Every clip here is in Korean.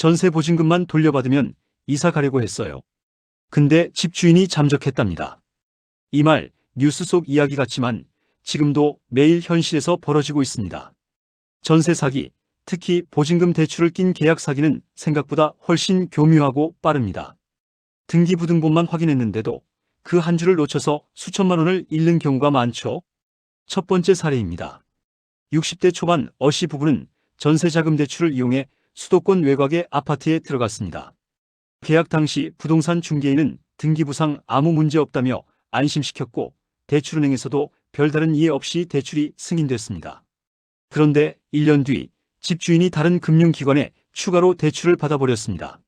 전세 보증금만 돌려받으면 이사 가려고 했어요. 근데 집주인이 잠적했답니다. 이 말 뉴스 속 이야기 같지만 지금도 매일 현실에서 벌어지고 있습니다. 전세 사기, 특히 보증금 대출을 낀 계약 사기는 생각보다 훨씬 교묘하고 빠릅니다. 등기부등본만 확인했는데도 그 한 줄을 놓쳐서 수천만 원을 잃는 경우가 많죠. 첫 번째 사례입니다. 60대 초반 어씨 부부는 전세자금 대출을 이용해 수도권 외곽의 아파트에 들어갔습니다. 계약 당시 부동산 중개인은 등기부상 아무 문제 없다며 안심시켰고 대출은행에서도 별다른 이해 없이 대출이 승인됐습니다. 그런데 1년 뒤 집주인이 다른 금융기관에 추가로 대출을 받아버렸습니다.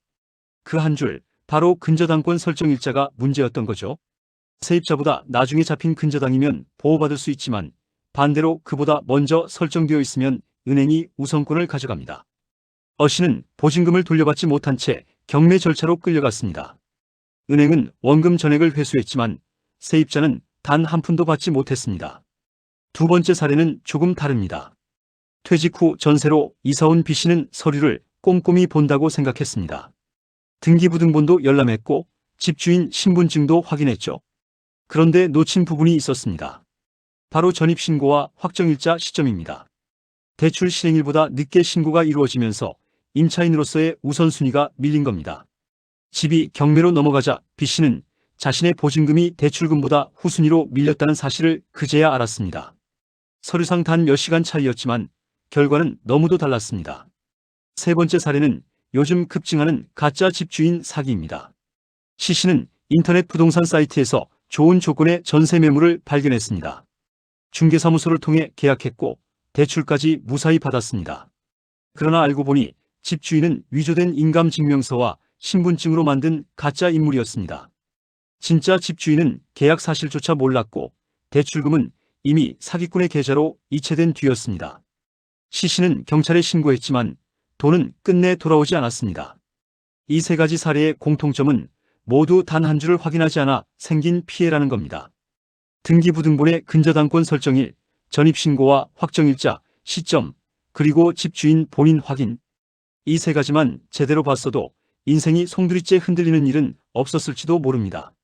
그 한 줄, 바로 근저당권 설정 일자가 문제였던 거죠. 세입자보다 나중에 잡힌 근저당이면 보호받을 수 있지만 반대로 그보다 먼저 설정되어 있으면 은행이 우선권을 가져갑니다. 어 씨는 보증금을 돌려받지 못한 채 경매 절차로 끌려갔습니다. 은행은 원금 전액을 회수했지만 세입자는 단 한 푼도 받지 못했습니다. 두 번째 사례는 조금 다릅니다. 퇴직 후 전세로 이사온 B 씨는 서류를 꼼꼼히 본다고 생각했습니다. 등기부등본도 열람했고 집주인 신분증도 확인했죠. 그런데 놓친 부분이 있었습니다. 바로 전입신고와 확정일자 시점입니다. 대출 실행일보다 늦게 신고가 이루어지면서 임차인으로서의 우선순위가 밀린 겁니다. 집이 경매로 넘어가자 B 씨는 자신의 보증금이 대출금보다 후순위로 밀렸다는 사실을 그제야 알았습니다. 서류상 단 몇 시간 차이였지만 결과는 너무도 달랐습니다. 세 번째 사례는 요즘 급증하는 가짜 집주인 사기입니다. 시 씨는 인터넷 부동산 사이트에서 좋은 조건의 전세 매물을 발견했습니다. 중개사무소를 통해 계약했고 대출까지 무사히 받았습니다. 그러나 알고 보니 집주인은 위조된 인감증명서와 신분증으로 만든 가짜 인물이었습니다. 진짜 집주인은 계약 사실조차 몰랐고 대출금은 이미 사기꾼의 계좌로 이체된 뒤였습니다. 시 씨는 경찰에 신고했지만 돈은 끝내 돌아오지 않았습니다. 이 세 가지 사례의 공통점은 모두 단 한 줄을 확인하지 않아 생긴 피해라는 겁니다. 등기부등본의 근저당권 설정일, 전입신고와 확정일자, 시점, 그리고 집주인 본인 확인. 이 세 가지만 제대로 봤어도 인생이 송두리째 흔들리는 일은 없었을지도 모릅니다.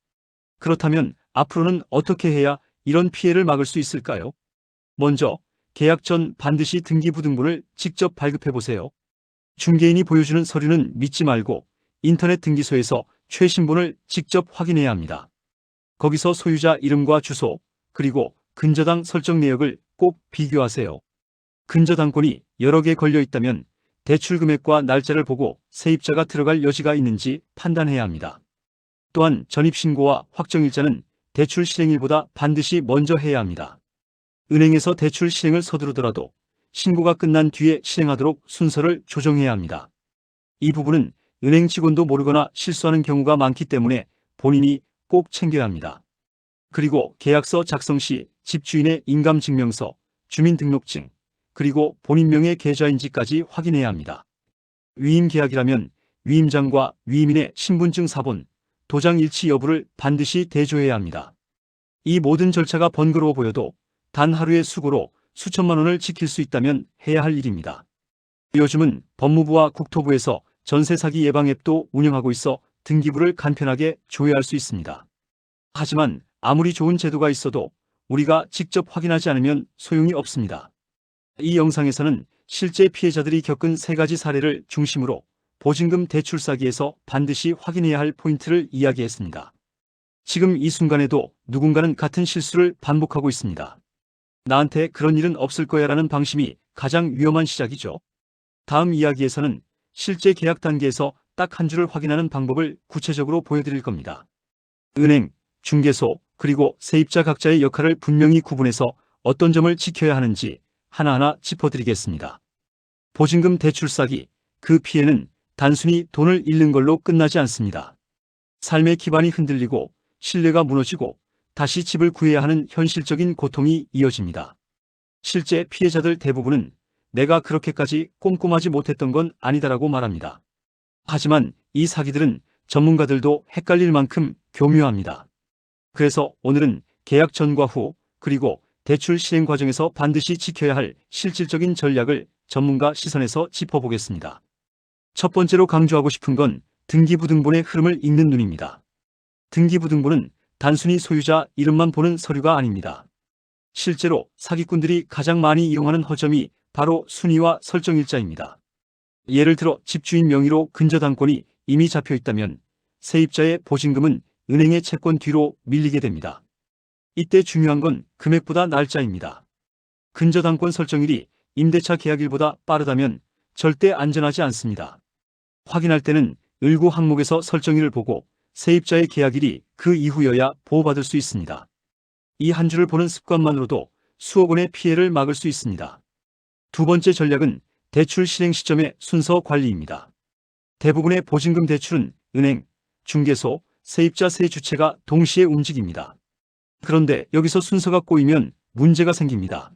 그렇다면 앞으로는 어떻게 해야 이런 피해를 막을 수 있을까요? 먼저 계약 전 반드시 등기부등본을 직접 발급해 보세요. 중개인이 보여주는 서류는 믿지 말고 인터넷 등기소에서 최신본을 직접 확인해야 합니다. 거기서 소유자 이름과 주소, 그리고 근저당 설정 내역을 꼭 비교하세요. 근저당권이 여러 개 걸려 있다면 대출 금액과 날짜를 보고 세입자가 들어갈 여지가 있는지 판단해야 합니다. 또한 전입신고와 확정일자는 대출 실행일보다 반드시 먼저 해야 합니다. 은행에서 대출 실행을 서두르더라도 신고가 끝난 뒤에 실행하도록 순서를 조정해야 합니다. 이 부분은 은행 직원도 모르거나 실수하는 경우가 많기 때문에 본인이 꼭 챙겨야 합니다. 그리고 계약서 작성 시 집주인의 인감증명서, 주민등록증, 그리고 본인 명의 계좌인지까지 확인해야 합니다. 위임 계약이라면 위임장과 위임인의 신분증 사본, 도장 일치 여부를 반드시 대조해야 합니다. 이 모든 절차가 번거로워 보여도 단 하루의 수고로 수천만 원을 지킬 수 있다면 해야 할 일입니다. 요즘은 법무부와 국토부에서 전세 사기 예방 앱도 운영하고 있어 등기부를 간편하게 조회할 수 있습니다. 하지만 아무리 좋은 제도가 있어도 우리가 직접 확인하지 않으면 소용이 없습니다. 이 영상에서는 실제 피해자들이 겪은 세 가지 사례를 중심으로 보증금 대출 사기에서 반드시 확인해야 할 포인트를 이야기했습니다. 지금 이 순간에도 누군가는 같은 실수를 반복하고 있습니다. 나한테 그런 일은 없을 거야 라는 방심이 가장 위험한 시작이죠. 다음 이야기에서는 실제 계약 단계에서 딱 한 줄을 확인하는 방법을 구체적으로 보여드릴 겁니다. 은행, 중개소, 그리고 세입자 각자의 역할을 분명히 구분해서 어떤 점을 지켜야 하는지 하나하나 짚어드리겠습니다. 보증금 대출 사기, 그 피해는 단순히 돈을 잃는 걸로 끝나지 않습니다. 삶의 기반이 흔들리고 신뢰가 무너지고 다시 집을 구해야 하는 현실적인 고통이 이어집니다. 실제 피해자들 대부분은 내가 그렇게까지 꼼꼼하지 못했던 건 아니다라고 말합니다. 하지만 이 사기들은 전문가들도 헷갈릴 만큼 교묘합니다. 그래서 오늘은 계약 전과 후 그리고 대출 실행 과정에서 반드시 지켜야 할 실질적인 전략을 전문가 시선에서 짚어보겠습니다. 첫 번째로 강조하고 싶은 건 등기부등본의 흐름을 읽는 눈입니다. 등기부등본은 단순히 소유자 이름만 보는 서류가 아닙니다. 실제로 사기꾼들이 가장 많이 이용하는 허점이 바로 순위와 설정일자입니다. 예를 들어 집주인 명의로 근저당권이 이미 잡혀 있다면 세입자의 보증금은 은행의 채권 뒤로 밀리게 됩니다. 이때 중요한 건 금액보다 날짜입니다. 근저당권 설정일이 임대차 계약일보다 빠르다면 절대 안전하지 않습니다. 확인할 때는 을구 항목에서 설정일을 보고 세입자의 계약일이 그 이후여야 보호받을 수 있습니다. 이 한 줄을 보는 습관만으로도 수억 원의 피해를 막을 수 있습니다. 두 번째 전략은 대출 실행 시점의 순서 관리입니다. 대부분의 보증금 대출은 은행, 중개소, 세입자 세 주체가 동시에 움직입니다. 그런데 여기서 순서가 꼬이면 문제가 생깁니다.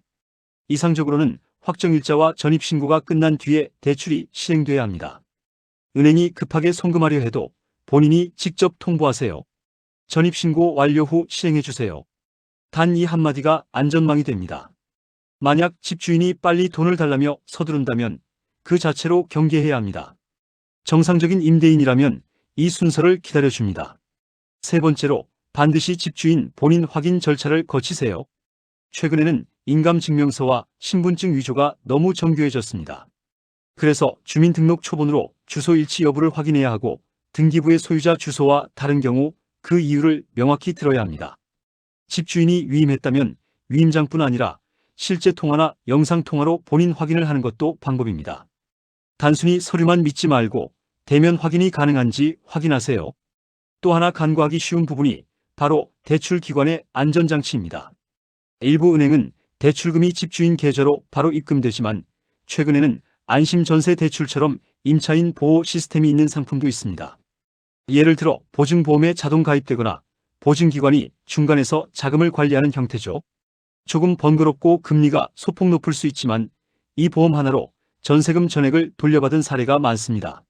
이상적으로는 확정일자와 전입신고가 끝난 뒤에 대출이 실행돼야 합니다. 은행이 급하게 송금하려 해도 본인이 직접 통보하세요. 전입신고 완료 후 실행해주세요. 단 이 한마디가 안전망이 됩니다. 만약 집주인이 빨리 돈을 달라며 서두른다면 그 자체로 경계해야 합니다. 정상적인 임대인이라면 이 순서를 기다려줍니다. 세 번째로 반드시 집주인 본인 확인 절차를 거치세요. 최근에는 인감증명서와 신분증 위조가 너무 정교해졌습니다. 그래서 주민등록 초본으로 주소 일치 여부를 확인해야 하고 등기부의 소유자 주소와 다른 경우 그 이유를 명확히 들어야 합니다. 집주인이 위임했다면 위임장뿐 아니라 실제 통화나 영상통화로 본인 확인을 하는 것도 방법입니다. 단순히 서류만 믿지 말고 대면 확인이 가능한지 확인하세요. 또 하나 간과하기 쉬운 부분이 바로 대출기관의 안전장치입니다. 일부 은행은 대출금이 집주인 계좌로 바로 입금되지만 최근에는 안심전세 대출처럼 임차인 보호 시스템이 있는 상품도 있습니다. 예를 들어 보증보험에 자동 가입되거나 보증기관이 중간에서 자금을 관리하는 형태죠. 조금 번거롭고 금리가 소폭 높을 수 있지만 이 보험 하나로 전세금 전액을 돌려받은 사례가 많습니다.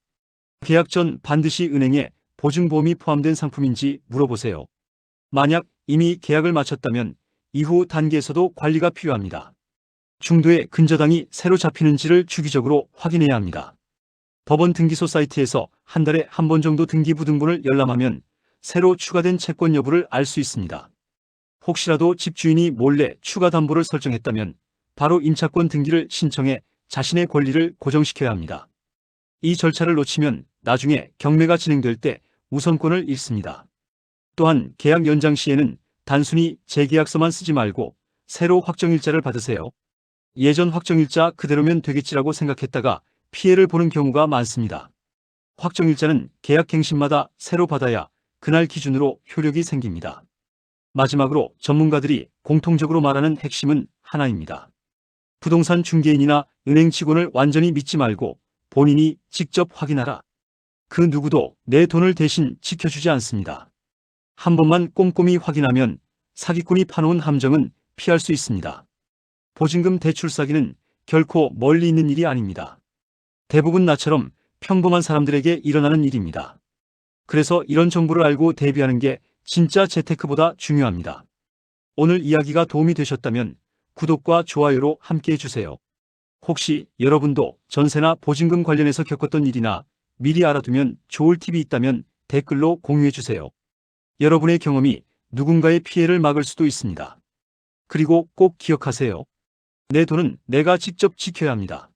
계약 전 반드시 은행에 보증보험이 포함된 상품인지 물어보세요. 만약 이미 계약을 마쳤다면 이후 단계에서도 관리가 필요합니다. 중도에 근저당이 새로 잡히는지를 주기적으로 확인해야 합니다. 법원 등기소 사이트에서 한 달에 한 번 정도 등기부등본을 열람하면 새로 추가된 채권 여부를 알 수 있습니다. 혹시라도 집주인이 몰래 추가 담보를 설정했다면 바로 임차권 등기를 신청해 자신의 권리를 고정시켜야 합니다. 이 절차를 놓치면 나중에 경매가 진행될 때 우선권을 잃습니다. 또한 계약 연장 시에는 단순히 재계약서만 쓰지 말고 새로 확정일자를 받으세요. 예전 확정일자 그대로면 되겠지라고 생각했다가 피해를 보는 경우가 많습니다. 확정일자는 계약갱신마다 새로 받아야 그날 기준으로 효력이 생깁니다. 마지막으로 전문가들이 공통적으로 말하는 핵심은 하나입니다. 부동산 중개인이나 은행 직원을 완전히 믿지 말고 본인이 직접 확인하라. 그 누구도 내 돈을 대신 지켜주지 않습니다. 한 번만 꼼꼼히 확인하면 사기꾼이 파놓은 함정은 피할 수 있습니다. 보증금 대출 사기는 결코 멀리 있는 일이 아닙니다. 대부분 나처럼 평범한 사람들에게 일어나는 일입니다. 그래서 이런 정보를 알고 대비하는 게 진짜 재테크보다 중요합니다. 오늘 이야기가 도움이 되셨다면 구독과 좋아요로 함께 해주세요. 혹시 여러분도 전세나 보증금 관련해서 겪었던 일이나 미리 알아두면 좋을 팁이 있다면 댓글로 공유해주세요. 여러분의 경험이 누군가의 피해를 막을 수도 있습니다. 그리고 꼭 기억하세요. 내 돈은 내가 직접 지켜야 합니다.